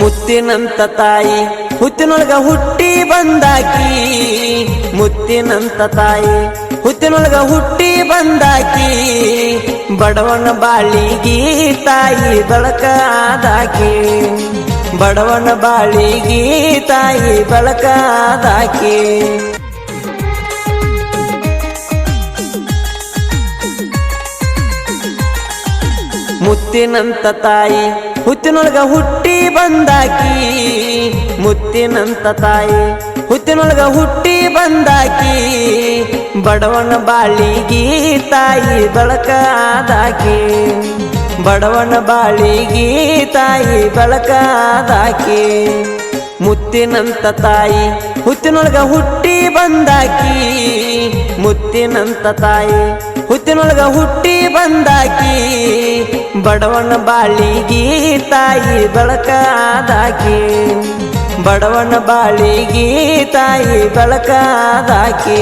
ಮುತ್ತಿನಂತ ತಾಯಿ ಹುತ್ತಿನೊಳಗ ಹುಟ್ಟಿ ಬಂದಾಕಿ. ಮುತ್ತಿನಂತ ತಾಯಿ ಹುತ್ತಿನೊಳಗ ಹುಟ್ಟಿ ಬಂದಾಕಿ. ಬಡವನ ಬಾಳಿಗಿ ತಾಯಿ ಬಳಕಾದಾಕಿ ಬಡವನ ಬಾಳಿಗಿ ತಾಯಿ ಬಳಕಾದಾಕಿ ಮುತ್ತಿನಂತ ತಾಯಿ ಹುತ್ತಿನೊಳಗ ಹುಟ್ಟಿ ಬಂದಾಕಿ, ಮುತ್ತಿನಂತ ತಾಯಿ ಹುತ್ತಿನೊಳಗ ಹುಟ್ಟಿ ಬಂದಾಕಿ, ಬಡವನ ಬಾಳಿಗಿ ತಾಯಿ ಬೆಳಕಾದಾಕಿ ಬಡವನ ಬಾಳಿಗಿ ತಾಯಿ ಬೆಳಕಾದಾಕಿ ಮುತ್ತಿನಂತ ತಾಯಿ ಹುತ್ತಿನೊಳಗ ಹುಟ್ಟಿ ಬಂದಾಕಿ, ಮುತ್ತಿನಂತ ತಾಯಿ ಹುತ್ತಿನೊಳಗ ಹುಟ್ಟಿ ಬಂದಾಕಿ ಬಡವನ ಬಾಳಿಗೆ ತಾಯಿ ಬೆಳಕಾದಾಕಿ ಬಡವನ ಬಾಳಿಗೆ ತಾಯಿ ಬೆಳಕಾದಾಕಿ.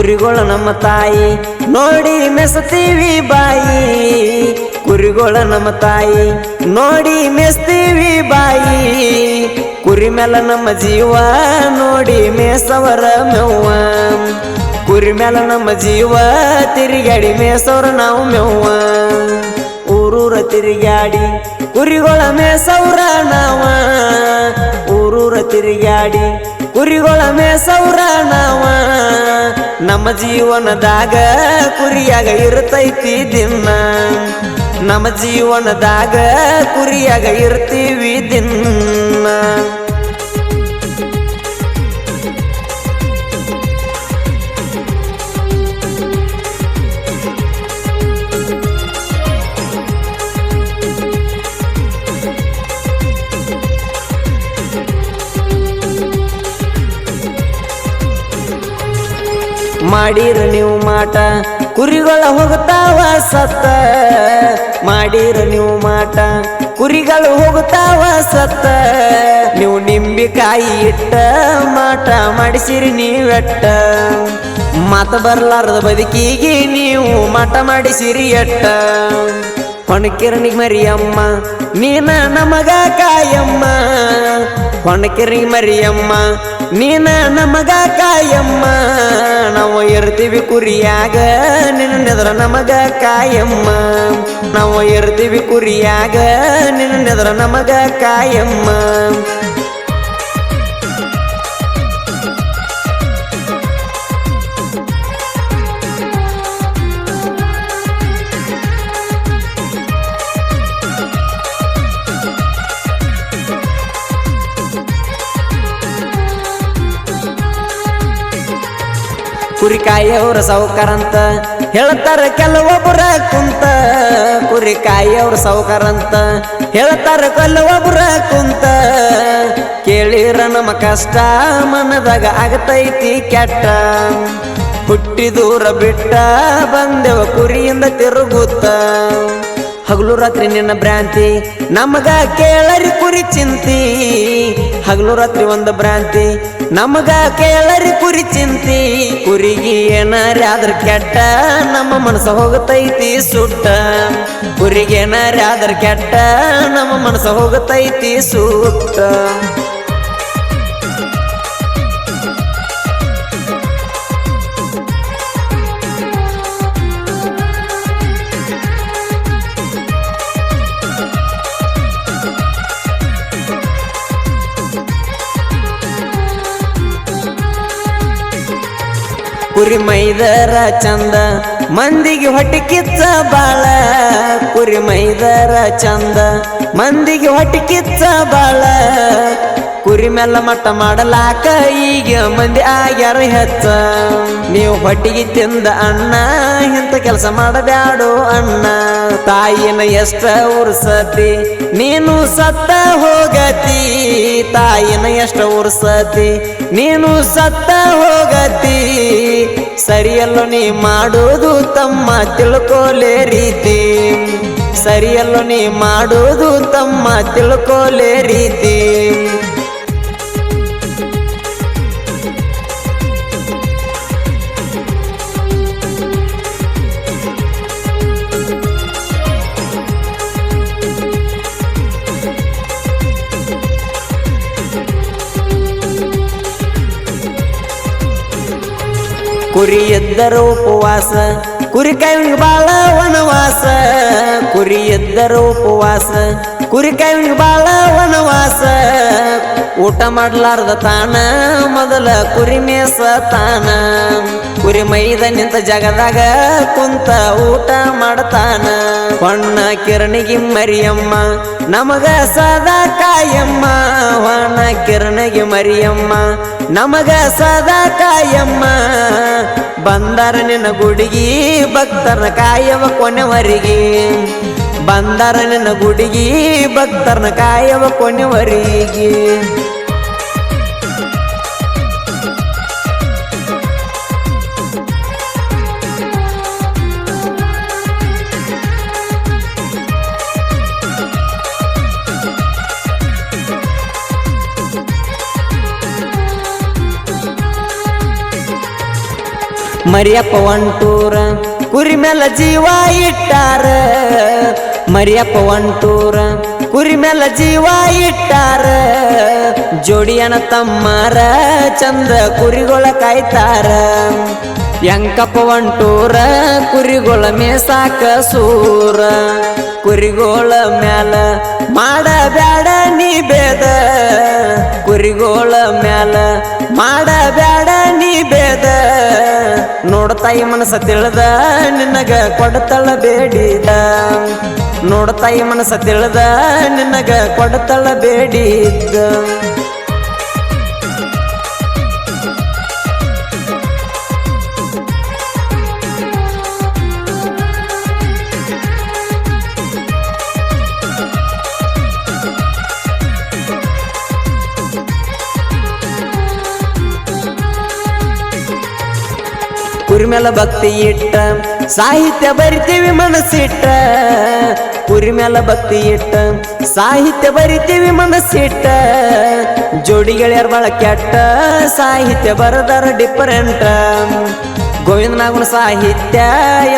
ಕುರಿಗಳ ನಮ್ಮ ತಾಯಿ. ನೋಡಿ ಮೆಸ್ತೀವಿ ಬಾಯಿ. ಕುರಿಗಳು ನಮ್ಮ ತಾಯಿ. ನೋಡಿ ಮೆಸ್ತೀವಿ ಬಾಯಿ. ಕುರಿ ಮೇಲ ನಮ್ಮ ಜೀವ, ನೋಡಿ ಮೇಸವರ ಮೆವ್ವ. ಕುರಿ ಮೇಲ ನಮ್ಮ ಜೀವ ತಿರುಗಾಡಿ ಮೇಸವರ ನಾವು ಮೆವ್ವ. ಊರೂರ ತಿರುಗಾಡಿ ಕುರಿಗಳ ಮೇಸವ್ರ ನಾವ. ಊರೂರ ತಿರುಗಾಡಿ ಕುರಿಗಳ ಮೇಸವ್ರ ನಾವ. ನಮ್ಮ ಜೀವನದಾಗ ಕುರಿಯಾಗ ಇರ್ತೈತಿ ದಿನ. ನಮ್ಮ ಜೀವನದಾಗ ಕುರಿಯಾಗ ಇರ್ತೀವಿ ದಿನ. ಮಾಡಿರ ನೀವು ಮಾಟ. ಕುರಿಗಳ ಹೋಗುತ್ತಾವ ಸತ್ತ. ಮಾಡಿರ ನೀವು ಮಾಟ. ಕುರಿಗಳು ಹೋಗುತ್ತಾವ ಸತ್ತ. ನೀವು ನಿಂಬಿಕಾಯಿ ಇಟ್ಟ ಮಾಟ ಮಾಡಿಸಿರಿ ನೀವೆಟ್ಟ. ಮಾತ ಬರ್ಲಾರದ ಬದುಕಿಗೆ ನೀವು ಮಾಟ ಮಾಡಿಸಿರಿ ಎಟ್ಟ. ಹೊಣಕಿರಣಿಗೆ ಮರಿಯಮ್ಮ, ನೀನ ನಮಗ ಕಾಯಮ್ಮ. ಹೊಣಕಿರಿ ಮರಿಯಮ್ಮ, ನೀನ ನಮಗ ಕಾಯಮ್ಮ. ನಾವು ಇರ್ತೀವಿ ಕುರಿಯಾಗ ನಿನ್ನೆದ್ರ ನಮಗ ಕಾಯಮ್ಮ. ನಾವು ಇರ್ತೀವಿ ಕುರಿಯಾಗ ನಿನ್ನೆದ್ರ ನಮಗ ಕಾಯಮ್ಮ. ಕುರಿಕಾಯಿಯವ್ರ ಸಾವುಕಾರಂತ ಹೇಳ್ತಾರ ಕೆಲವೊಬ್ಬರ ಕುಂತ. ಕುರಿಕಾಯಿಯವ್ರ ಸಾವುಕಾರಂತ ಹೇಳ್ತಾರ ಕೆಲವೊಬ್ಬರ ಕುಂತ. ಕೇಳಿರ ನಮ್ಮ ಕಷ್ಟ ಮನದಾಗ ಆಗತೈತಿ ಕೆಟ್ಟ. ಹುಟ್ಟಿ ದೂರ ಬಿಟ್ಟ ಬಂದೆವ ಕುರಿಯಿಂದ ತಿರುಗುತ್ತ. ಹಗಲು ರಾತ್ರಿ ನಿನ್ನ ಭ್ರಾಂತಿ ನಮಗ ಕೇಳರಿ ಕುರಿ ಚಿಂತಿ. ಹಗಲು ರಾತ್ರಿ ಒಂದು ಭ್ರಾಂತಿ ನಮಗ ಕೇಳರಿ ಕುರಿ ಚಿಂತಿ, ಕುರಿಗೆ ಏನಾರ ಆದ್ರ ಕೆಟ್ಟ, ನಮ್ಮ ಮನಸ್ಸ ಹೋಗತೈತಿ ಸುಟ್ಟ. ಕುರಿಗೆ ಏನಾರ ಆದ್ರ ಕೆಟ್ಟ, ನಮ್ಮ ಮನಸ್ಸ ಹೋಗತೈತಿ ಸುಟ್ಟ. ಕುರಿ ಮೈದರ ಚಂದ. ಮಂದಿಗೆ ಹೊಟ್ಟೆ ಬಾಳ. ಕುರಿ ಮೈದರ ಚಂದ. ಮಂದಿಗೆ ಹೊಟ್ಟೆ ಬಾಳ. ಕುರಿ ಮೆಲ್ಲ ಮಟ್ಟ ಮಾಡಲಾಕ ಈಗ ಮಂದಿ ಆಗ್ಯಾರ ಹೆಚ್ಚ. ನೀವು ಹೊಟ್ಟಿಗೆ ತಿಂದ ಅಣ್ಣ ಇಂಥ ಕೆಲಸ ಮಾಡಬ್ಯಾಡೋ ಅಣ್ಣ ತಾಯಿನ ಎಷ್ಟ ಉರ್ಸತಿ, ನೀನು ಸತ್ತ ಹೋಗತಿ. ತಾಯಿನ ಎಷ್ಟ ಉರ್ಸತಿ, ನೀನು ಸತ್ತ ಹೋಗತಿ. ಸರಿಯಲ್ಲೋ ನೀ ಮಾಡೋದು ತಮ್ಮ ತಿಳ್ಕೋಲೆ ರೀತಿ. ಸರಿಯಲ್ಲೋ ನೀ ಮಾಡೋದು ತಮ್ಮ ತಿಳ್ಕೊಲೆ ರೀತಿ. ಕುರಿ ಎದ್ದರ ಉಪವಾಸ ಕುರಿ ಕೈವಿಗೆ ಬಾಳ ವನವಾಸ. ಕುರಿ ಉಪವಾಸ ಕುರಿ ಕೈವಿಗೆ ಬಾಳ ವನವಾಸ. ಊಟ ಮಾಡ್ಲಾರ್ದ ತಾನ, ಮೊದಲ ಕುರಿ ಮೇಸ ತಾನ. ಕುರಿ ಮೈದ ನಿಂತ ಜಗದಾಗ ಕುಂತ ಊಟ ಮಾಡತಾನ. ಹೊಣ್ಣ ಕಿರಣಿಗೆ ಮರಿಯಮ್ಮ, ನಮಗ ಸದಾ ಕಾಯಮ್ಮ. ಹೊಣ್ಣ ಕಿರಣಿಗೆ ಮರಿಯಮ್ಮ ನಮಗ ಸದಾ ಕಾಯಮ್ಮ ಬಂದರ ನಿನ್ನ ಗುಡಿಗಿ ಭಕ್ತರನ ಕಾಯವ ಕೊನೆವರಿಗೆ. ಬಂದರ ನಿನ್ನ ಗುಡಿಗಿ ಭಕ್ತರನ ಕಾಯವ ಕೊನೆವರಿಗೆ. ಮರಿಯಪ್ಪ ಒಂಟೂರ ಕುರಿ ಮೇಲೆ ಜೀವ ಇಟ್ಟಾರ. ಮರಿಯಪ್ಪ ಒಂಟೂರ ಕುರಿ ಮೇಲೆ ಜೀವ ಇಟ್ಟಾರ. ಜೋಡಿಯನ ತಮ್ಮಾರ ಚಂದ ಕುರಿಗೊಳ ಕಾಯ್ತಾರ. ಯಂಕಪ್ಪ ಒಂಟೂರ ಕುರಿಗೊಳ ಮೇಸಾಕ ಸೂರ. ಕುರಿಗೋಳ ಮ್ಯಾಲ ಮಾಡಬ್ಯಾಡ ನೀ ಬೇದ ಕುರಿಗೋಳ ಮ್ಯಾಲ ನೋಡ್ತಾಯಿ ಮನಸ್ಸ ತಿಳಿದ ನಿನಗ ಕೊಡತಳ ಬೇಡಿದ. ನೋಡ್ತಾಯಿ ಮನಸ್ಸ ತಿಳಿದ ನಿನಗ ಕೊಡತಳ ಬೇಡಿದ್ದ. ಕುರಿ ಮೇಲ ಭಕ್ತಿ ಇಟ್ಟ, ಸಾಹಿತ್ಯ ಬರಿತೀವಿ ಮನಸ್ಸಿಟ್ಟ. ಕುರಿ ಮೇಲ ಭಕ್ತಿ ಇಟ್ಟ, ಸಾಹಿತ್ಯ ಬರಿತೀವಿ ಮನಸ್ಸಿಟ್ಟ. ಜೋಡಿ ಗೆಳೆಯರ್ ಬಾಳ ಕೆಟ್ಟ, ಸಾಹಿತ್ಯ ಬರದಾರ ಡಿಫರೆಂಟ್ ಗೋವಿಂದನಾಗುಣ ಸಾಹಿತ್ಯ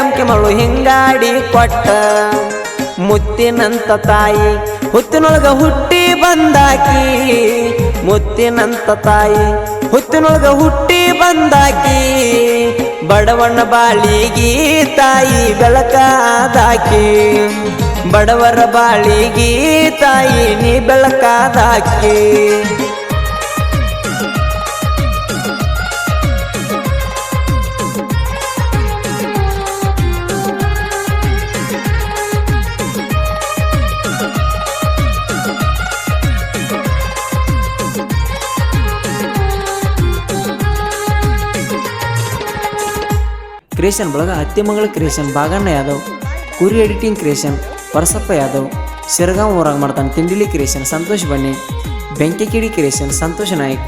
ಎಂಕೆ ಮಳು ಹಿಂಗಾಡಿ ಕೊಟ್ಟ. ಮುತ್ತಿನಂತ ತಾಯಿ ಹುತ್ತಿನೊಳಗ ಹುಟ್ಟಿ ಬಂದಾಕಿ. ಮುತ್ತಿನಂತ ತಾಯಿ ಹುತ್ತಿನೊಳಗ ಹುಟ್ಟಿ ಬಂದಾಕಿ. ಬಡವಣ್ಣ ಬಾಳಿಗೆ ತಾಯಿ ಬೆಳಕಾದಾಕಿ. ಬಡವರ ಬಾಳಿಗೆ ತಾಯಿ ನೀ ಬೆಳಕಾದಾಕಿ. ಕ್ರಿಯೇಷನ್ ಬಳಗ ಹತ್ತಿಮಂಗಳ ಕ್ರಿಯೇಷನ್ ಬಾಗಣ್ಣ ಯಾದವ್, ಕುರಿ ಎಡಿಟಿಂಗ್ ಕ್ರಿಯೇಷನ್ ಪರಸಪ್ಪ ಯಾದವ್ ಶಿರಗಾಂವ್ ಊರಾಗ ಮಾಡ್ತಾನೆ ತಿಂಡಿಲಿ ಕ್ರಿಯೇಷನ್ ಸಂತೋಷ್ ಬನ್ನಿ ಬೆಂಕಿ ಕಿಡಿ ಕ್ರಿಯೇಷನ್ ಸಂತೋಷ್ ನಾಯ್ಕ್.